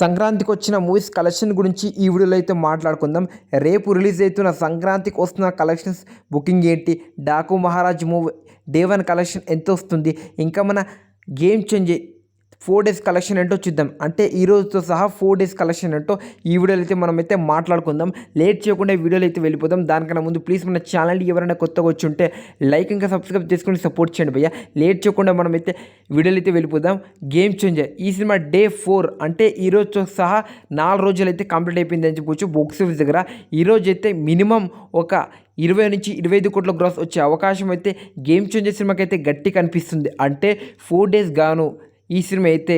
సంక్రాంతికి వచ్చిన movies collection గురించి ఈ వీడియోలో అయితే మాట్లాడుకుందాం. రేపు రిలీజ్ అవుతున్న సంక్రాంతికి వస్తున్న కలెక్షన్స్ బుకింగ్ ఏంటి Daku Maharaj movie day one collection ఎంత వస్తుంది ఇంకా మన game change four days collection ఏంటో చూద్దాం. అంటే ఈ రోజుతో సహా ఫోర్ డేస్ కలెక్షన్ ఏంటో ఈ వీడియోలో అయితే మనం అయితే మాట్లాడుకుందాం. లేట్ చేయకుండా వీడియోలో అయితే వెళ్ళిపోదాం. దానికన్నా ముందు ప్లీజ్ మన ఛానల్ ఎవరైనా కొత్తగా వచ్చి ఉంటే లైక్ ఇంకా సబ్స్క్రైబ్ చేసుకుని సపోర్ట్ చేయండి భయ్య. లేట్ చేయకుండా మనం అయితే వీడియోలో అయితే వెళ్ళిపోదాం. గేమ్ చేంజర్ ఈ సినిమా డే ఫోర్. అంటే ఈ రోజుతో సహా నాలుగు రోజులు అయితే కంప్లీట్ అయిపోయింది అని చెప్పొచ్చు బాక్స్ ఆఫీస్ దగ్గర. ఈరోజు అయితే మినిమం ఒక ఇరవై నుంచి ఇరవై ఐదు కోట్ల గ్రాస్ వచ్చే అవకాశం అయితే గేమ్ చేంజర్ సినిమాకి అయితే గట్టి కనిపిస్తుంది అంటే ఫోర్ డేస్ గాను ఈ సినిమా అయితే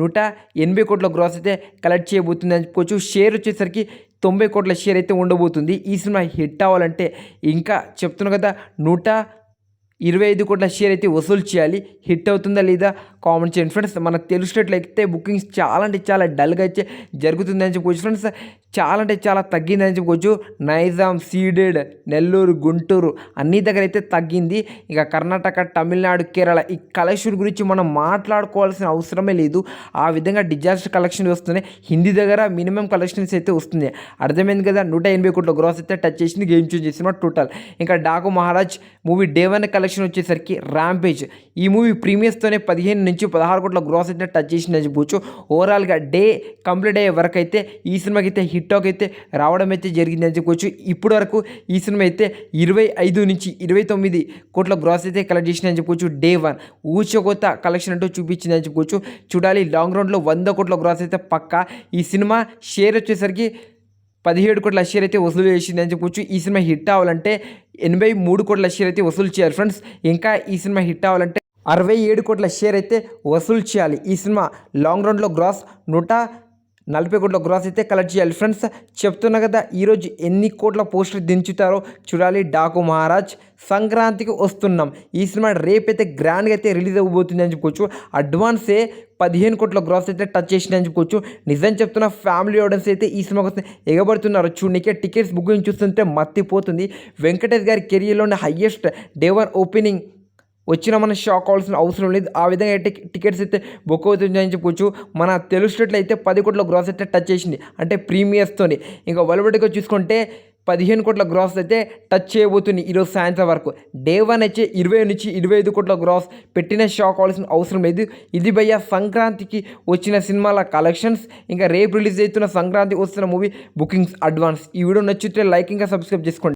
నూట ఎనభై కోట్ల గ్రాస్ అయితే కలెక్ట్ చేయబోతుంది. అని చెప్పుకోవచ్చు షేర్ వచ్చేసరికి తొంభై కోట్ల షేర్ అయితే ఉండబోతుంది. ఈ సినిమా హిట్ అవ్వాలంటే ఇంకా చెప్తున్నాను కదా నూట ఇరవై ఐదు కోట్ల షేర్ అయితే వసూలు చేయాలి. హిట్ అవుతుందా లేదా? కామెంట్ చేయండి ఫ్రెండ్స్. మనకు తెలిసినట్లయితే బుకింగ్స్ చాలా అంటే చాలా డల్గా అయితే జరుగుతుందని చెప్పుకోవచ్చు ఫ్రెండ్స్. చాలా అంటే చాలా తగ్గింది అని చెప్పుకోవచ్చు నైజాం సీడెడ్ నెల్లూరు గుంటూరు అన్ని దగ్గర అయితే తగ్గింది. ఇక కర్ణాటక తమిళనాడు కేరళ ఈ కలెక్షన్ గురించి మనం మాట్లాడుకోవాల్సిన అవసరమే లేదు. ఆ విధంగా డిజాస్టర్ కలెక్షన్ వస్తున్నాయి. హిందీ దగ్గర మినిమం కలెక్షన్స్ అయితే వస్తుంది అర్థమైంది కదా? నూట ఎనభై కోట్ల గ్రాస్ అయితే టచ్ చేసింది గేమ్ చూస్ చేసిన టోటల్. ఇంకా Daku Maharaj movie day one collection collection వచ్చేసరికి ర్యాంపేజ్ ఈ మూవీ ప్రీమియర్స్తోనే పదిహేను నుంచి పదహారు కోట్ల గ్రాస్ అయితే టచ్ చేసిన చెప్పవచ్చు ఓవరాల్గా డే కంప్లీట్ అయ్యే వరకు అయితే ఈ సినిమాకి అయితే హిట్ అయితే రావడం అయితే జరిగిందని చెప్పవచ్చు చెప్పుకోవచ్చు ఇప్పటి వరకు ఈ సినిమా అయితే ఇరవై ఐదు నుంచి ఇరవై తొమ్మిది కోట్ల గ్రాస్ అయితే కలెక్ట్ చేసింది అని చెప్పుకోవచ్చు డే వన్ ఊచకొత్త కలెక్షన్ అంటూ చూపించిందని చెప్పుకోవచ్చు చూడాలి లాంగ్ రౌండ్లో వంద కోట్ల గ్రాస్ అయితే పక్కా. ఈ సినిమా షేర్ వచ్చేసరికి పదిహేడు కోట్ల షేర్ అయితే వసూలు చేసింది అని చెప్పొచ్చు. ఈ సినిమా హిట్ అవ్వాలంటే ఎనభై మూడు కోట్ల షేర్ అయితే వసూలు చేయాలి ఫ్రెండ్స్. ఇంకా ఈ సినిమా హిట్ అవ్వాలంటే అరవై ఏడు కోట్ల షేర్ అయితే వసూలు చేయాలి. ఈ సినిమా లాంగ్ రన్లో గ్రాస్ నూట నలభై కోట్ల గ్రాస్ అయితే కలెక్ట్ చేయాలి. ఫ్రెండ్స్ చెప్తున్నా కదా ఈరోజు ఎన్ని కోట్ల పోస్టులు దించుతారో చూడాలి. డాకు మహారాజ్ సంక్రాంతికి వస్తున్నాం. ఈ సినిమా రేపైతే గ్రాండ్గా అయితే రిలీజ్ అవ్వబోతుంది అని చెప్పుకోవచ్చు. అడ్వాన్సే పదిహేను కోట్ల గ్రాస్ అయితే టచ్ చేసింది అని చెప్పుకోవచ్చు. నిజం చెప్తున్న ఫ్యామిలీ ఆడియన్స్ అయితే ఈ సినిమా కోసం ఎగబడుతున్నారు. చూడనికే టికెట్స్ బుకింగ్ చూస్తుంటే మత్తిపోతుంది. వెంకటేష్ గారి కెరియర్లోనే హయ్యెస్ట్ డే వన్ ఓపెనింగ్ వచ్చిన మనం షాక్ అవ్వాల్సిన అవసరం లేదు. ఆ విధంగా అయితే టికెట్స్ అయితే బుక్ అవుతుంది అని చెప్పొచ్చు. మన అయితే పది కోట్ల గ్రాస్ అయితే టచ్ చేసింది. అంటే ప్రీమియర్స్తోని ఇంకా వలబడిగా చూసుకుంటే పదిహేను కోట్ల గ్రాస్ అయితే టచ్ చేయబోతుంది ఈరోజు సాయంత్రం వరకు. డే వన్ అయితే ఇరవై నుంచి ఇరవై ఐదు కోట్ల గ్రాస్ పెట్టిన షాక్ అవ్వాల్సిన అవసరం లేదు. ఇది భయ్య సంక్రాంతికి వచ్చిన సినిమాల కలెక్షన్స్. ఇంకా రేపు రిలీజ్ అవుతున్న సంక్రాంతి వస్తున్న మూవీ బుకింగ్స్ అడ్వాన్స్. ఈ వీడియో నచ్చితే లైక్ ఇంకా సబ్స్క్రైబ్ చేసుకోండి.